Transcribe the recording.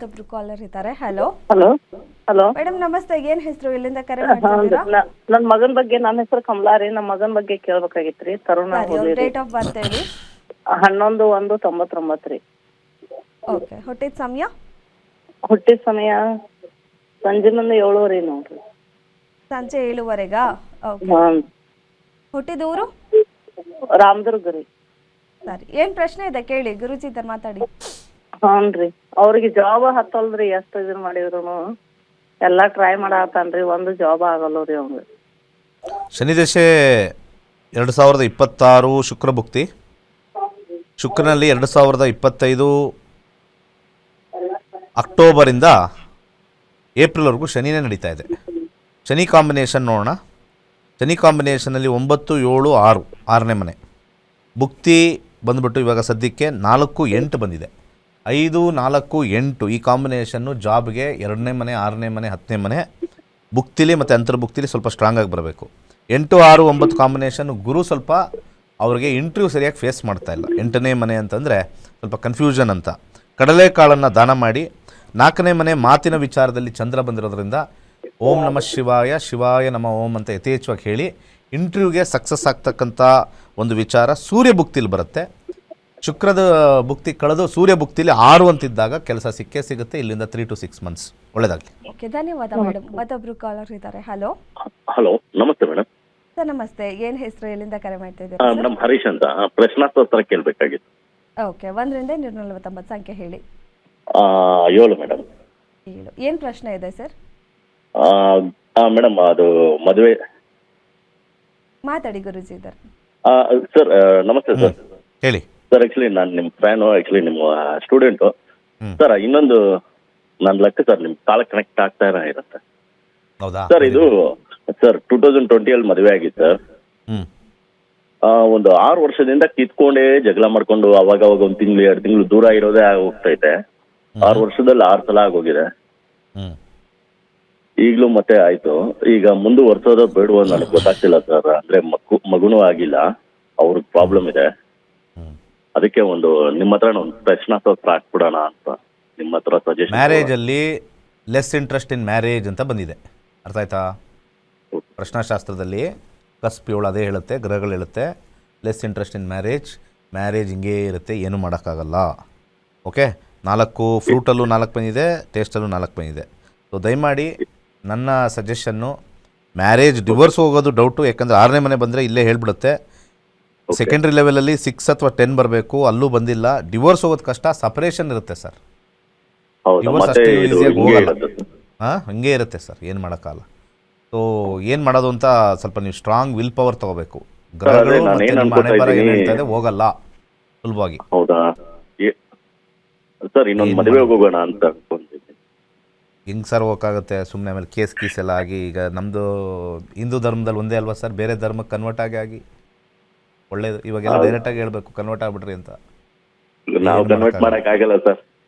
ಮತ್ತೊಬ್ರು ಕಾಲರ್ ಇದ್ದಾರೆ. Hello hello hello madam ನಮಸ್ತೆ. ಏನ್ ಹೆಸರು? ಇಲ್ಲಿಂದ ಕರೆ ಮಾಡ್ತಿದ್ದೀರಾ ನನ್ನ ಮಗನ ಬಗ್ಗೆ ನನ್ನ ಹೆಸರು ಕಮಲಾ ರೀ. ನಮ್ಮ ಮಗನ ಬಗ್ಗೆ ಕೇಳ್ಬೇಕಾಗಿತ್ರಿ. ತರುಣ ಡೇಟ್ ಆಫ್ ಬರ್ತ್ ಹೇಳಿ. ಹನ್ನೊಂದು ಒಂದು ತೊಂಬತ್ತೊಂಬತ್ತು ರೀ. ಓಕೆ ಹುಟ್ಟಿದ ಸಮಯ? ಹುಟ್ಟಿದ ಸಮಯ ಸಂಜೆ ಮುಂದೆ ಏಳುವರೆ ನೋಡ್ರಿ. ಸಂಜೆ ಏಳುವರೆಗಾ? ಓಕೆ ಹುಟ್ಟಿದ ಊರು? ರಾಮದುರ್ಗ ರೀ. ಸರಿ. ಏನ್ ಪ್ರಶ್ನೆ ಇದೆ? ಕೇಳಿ. ಗುರುಜಿ ಇದ್ದಾರೆ ಮಾತಾಡಿ. ಹಾಂ ರೀ ಅವ್ರಿಗೆ ಜಾಬ್ ಹತ್ತಲ್ರಿ, ಎಷ್ಟು ಇದನ್ನ ಮಾಡಿದ್ರು ಎಲ್ಲ ಟ್ರೈ ಮಾಡತ್ತಾನ್ರಿ ಒಂದು ಜಾಬ್ ಆಗಲ್ಲ ರೀ ಅವ್ನಿಗೆ. ಶನಿದಶೆ ಎರಡು ಸಾವಿರದ ಇಪ್ಪತ್ತಾರು ಶುಕ್ರ ಭುಕ್ತಿ. ಶುಕ್ರನಲ್ಲಿ ಎರಡು ಸಾವಿರದ ಇಪ್ಪತ್ತೈದು ಅಕ್ಟೋಬರಿಂದ ಏಪ್ರಿಲ್ವರೆಗೂ ಶನಿನೇ ನಡೀತಾ ಇದೆ. ಶನಿ ಕಾಂಬಿನೇಷನ್ ನೋಡೋಣ. ಶನಿ ಕಾಂಬಿನೇಷನಲ್ಲಿ ಒಂಬತ್ತು, ಏಳು, ಆರು, ಆರನೇ ಮನೆ. ಭುಕ್ತಿ ಬಂದ್ಬಿಟ್ಟು ಇವಾಗ ಸದ್ಯಕ್ಕೆ ನಾಲ್ಕು, ಎಂಟು ಬಂದಿದೆ. ಐದು, ನಾಲ್ಕು, ಎಂಟು ಈ ಕಾಂಬಿನೇಷನ್ನು ಜಾಬ್ಗೆ ಎರಡನೇ ಮನೆ, ಆರನೇ ಮನೆ, ಹತ್ತನೇ ಮನೆ ಭುಕ್ತಿಲಿ ಮತ್ತು ಅಂತರ್ಭುಕ್ತಿಲಿ ಸ್ವಲ್ಪ ಸ್ಟ್ರಾಂಗ್ ಆಗಿ ಬರಬೇಕು. ಎಂಟು, ಆರು, ಒಂಬತ್ತು ಕಾಂಬಿನೇಷನ್ ಗುರು ಸ್ವಲ್ಪ ಅವ್ರಿಗೆ ಇಂಟ್ರ್ಯೂ ಸರಿಯಾಗಿ ಫೇಸ್ ಮಾಡ್ತಾ ಇಲ್ಲ. ಎಂಟನೇ ಮನೆ ಅಂತಂದರೆ ಸ್ವಲ್ಪ ಕನ್ಫ್ಯೂಷನ್ ಅಂತ. ಕಡಲೆಕಾಳನ್ನು ದಾನ ಮಾಡಿ, ನಾಲ್ಕನೇ ಮನೆ ಮಾತಿನ ವಿಚಾರದಲ್ಲಿ ಚಂದ್ರ ಬಂದಿರೋದ್ರಿಂದ ಓಂ ನಮಃ ಶಿವಾಯ ಶಿವಾಯ ನಮ ಓಂ ಅಂತ ಯಥೇಚ್ಛವಾಗಿ ಹೇಳಿ ಇಂಟ್ರ್ಯೂಗೆ ಸಕ್ಸಸ್ ಆಗ್ತಕ್ಕಂಥ ಒಂದು ವಿಚಾರ ಸೂರ್ಯ ಭುಕ್ತಿಲಿ ಬರುತ್ತೆ. ಶುಕ್ರದ ಭುಕ್ತಿ ಕಳೆದು ಸೂರ್ಯ ಭುಕ್ತಿಲಿ ಆರು ಅಂತಿದ್ದಾಗ ಕೆಲಸ ಸಿಕ್ಕೇ ಸಿಗುತ್ತೆ ಇಲ್ಲಿಂದ ತ್ರೀ ಟು ಸಿಕ್ಸ್ ಮಂತ್ಸ್ ಒಳ್ಳೇದಾಗಲಿ. ಓಕೆ ಧನ್ಯವಾದ ಮೇಡಮ್. ಮತ್ತೊಬ್ರು ಕಾಲರ್ ಇದ್ದಾರೆ. ಹಲೋ ಹಲೋ ನಮಸ್ತೆ ಮೇಡಮ್. ಸರ್ ನಮಸ್ತೆ. ಏನ್ ಹೆಸರು ಎಲ್ಲಿಂದ ಕರೆ ಮಾಡ್ತಾ ಇದ್ದೀರಾ? ಮೇಡಮ್ ಹರೀಶ್ ಅಂತ. ಪ್ರಶ್ನಾಸ್ತ್ರ ಕೇಳಬೇಕಾಗಿತ್ತು. ಓಕೆ ಒಂದರಿಂದ ಇನ್ನೂರ ನಲವತ್ತೊಂಬತ್ತು ಸಂಖ್ಯೆ ಹೇಳಿ. ಏಳು ಮೇಡಮ್. ಏಳು. ಏನ್ ಪ್ರಶ್ನೆ ಇದೆ ಸರ್? ಮೇಡಮ್ ಅದು ಮದುವೆ. ಮಾತಾಡಿ ಗುರುಜಿ ಇದ್ದಾರೆ. ಸರ್ ನಮಸ್ತೆ ಸರ್. ಹೇಳಿ. ಸರ್ ಆಕ್ಚುಲಿ ನಾನು ನಿಮ್ಮ ಫ್ಯಾನು ಆಕ್ಚುಲಿ ನಿಮ್ಮ ಸ್ಟೂಡೆಂಟು ಸರ್ ಇನ್ನೊಂದು ನನ್ನ ಲೆಕ್ಕ ಸರ್ ನಿಮ್ಮ ಕಾಲ ಕನೆಕ್ಟ್ ಆಗ್ತಾ ಇರುತ್ತೆ. ಹೌದಾ? ಸರ್ ಇದು ಸರ್ ಟೂ ತೌಸಂಡ್ ಟ್ವೆಂಟಿಯಲ್ಲಿ ಮದುವೆ ಆಗಿತ್ತು ಸರ್ ಆ, ಒಂದು ಆರು ವರ್ಷದಿಂದ ಕಿತ್ಕೊಂಡೇ ಜಗಳ ಮಾಡ್ಕೊಂಡು ಅವಾಗ ಅವಾಗ ಒಂದು ತಿಂಗಳು ಎರಡು ತಿಂಗಳು ದೂರ ಇರೋದೇ ಹೋಗ್ತೈತೆ ಆರು ವರ್ಷದಲ್ಲಿ ಆರು ಸಲ ಆಗೋಗಿದೆ. ಈಗಲೂ ಮತ್ತೆ ಆಯ್ತು. ಈಗ ಮುಂದುವರ್ಸೋದು ಬೇಡವೋ ನನಗೆ ಗೊತ್ತಾಗ್ತಿಲ್ಲ ಸರ್ ಅಂದ್ರೆ ಮಗು ಮಗುನೂ ಆಗಿಲ್ಲ. ಅವ್ರಿಗೆ ಪ್ರಾಬ್ಲಮ್ ಇದೆ. ಅದಕ್ಕೆ ಒಂದು ನಿಮ್ಮ ಹತ್ರ ಒಂದು ಪ್ರಶ್ನಾಸ್ತ್ರ ಹಾಕ್ಬಿಡೋಣ ಅಂತ ನಿಮ್ಮ ಹತ್ರ ಮ್ಯಾರೇಜ್ ಅಲ್ಲಿ ಲೆಸ್ ಇಂಟ್ರೆಸ್ಟ್ ಇನ್ ಮ್ಯಾರೇಜ್ ಅಂತ ಬಂದಿದೆ. ಅರ್ಥ ಆಯ್ತಾ? ಪ್ರಶ್ನಾಶಾಸ್ತ್ರದಲ್ಲಿ ಕಸ್ಪ್ ಏಳು ಅದೇ ಹೇಳುತ್ತೆ ಗ್ರಹಗಳು ಹೇಳುತ್ತೆ less interest in marriage marriage ಹಿಂಗೇ ಇರುತ್ತೆ ಏನು ಮಾಡೋಕ್ಕಾಗಲ್ಲ. ಓಕೆ ನಾಲ್ಕು ಫ್ರೂಟಲ್ಲೂ ನಾಲ್ಕು ಬಂದಿದೆ ಟೇಸ್ಟಲ್ಲೂ ನಾಲ್ಕು ಬಂದಿದೆ. ಸೊ ದಯಮಾಡಿ ನನ್ನ ಸಜೆಷನ್ನು ಮ್ಯಾರೇಜ್ ಡಿವೋರ್ಸ್ ಹೋಗೋದು ಡೌಟು ಯಾಕಂದರೆ ಆರನೇ ಮನೆ ಬಂದರೆ ಇಲ್ಲೇ ಹೇಳ್ಬಿಡುತ್ತೆ. ಸೆಕೆಂಡ್ರಿ ಲೆವೆಲಲ್ಲಿ ಸಿಕ್ಸ್ ಅಥವಾ ಟೆನ್ ಬರಬೇಕು ಅಲ್ಲೂ ಬಂದಿಲ್ಲ. ಡಿವೋರ್ಸ್ ಹೋಗೋದು ಕಷ್ಟ ಸಪರೇಷನ್ ಇರುತ್ತೆ ಸರ್. ಡಿವೋರ್ಸ್ ಅಷ್ಟು ಹೋಗಲ್ಲ. ಹಾಂ ಹಂಗೆ ಇರುತ್ತೆ ಸರ್ ಏನು ಮಾಡೋಕ್ಕಲ್ಲ ಸೊ ಏನು ಮಾಡೋದು ಅಂತ ಸ್ವಲ್ಪ ನೀವು ಸ್ಟ್ರಾಂಗ್ ವಿಲ್ ಪವರ್ ತಗೋಬೇಕು. ಗ್ರಹಗಳು ನಾನು ಮತ್ತೆ ಏನ್ ನಿಮ್ಮ ಹಣೆ ಬರ ಏನು ಇದ್ದೀನಿ- ಹೇಳ್ತಾ ಇದೆ ಹೋಗಲ್ಲ ಸುಲಭವಾಗಿ. ಹೌದಾ? ಸರ್ ಇನ್ನೊಂದು ಮದುವೆ ಹೋಗೋಣ ಅಂತ ಅನ್ಕೊಂಡಿದ್ದೀನಿ. ಹೆಂಗೆ ಸರ್ ಹೋಗೋಕ್ಕಾಗುತ್ತೆ ಸುಮ್ಮನೆ ಆಮೇಲೆ ಕೇಸ್ ಕೀಸ್ ಎಲ್ಲ ಆಗಿ ಈಗ ನಮ್ಮದು ಹಿಂದೂ ಧರ್ಮದಲ್ಲಿ ಒಂದೇ ಅಲ್ವಾ ಸರ್? ಬೇರೆ ಧರ್ಮಕ್ಕೆ ಕನ್ವರ್ಟ್ ಆಗಿ ಆಗಿ. ಒಳ್ಳೇದು. ಇವಾಗೆಲ್ಲ ಡೈರೆಕ್ಟಾಗಿ ಹೇಳ್ಬೇಕು ಕನ್ವರ್ಟ್ ಆಗ್ಬಿಟ್ರಿ ಅಂತ. ನಾವು ಕನ್ವರ್ಟ್. ಮಾಡಕ್ ಆಗಲ್ಲ ಸರ್.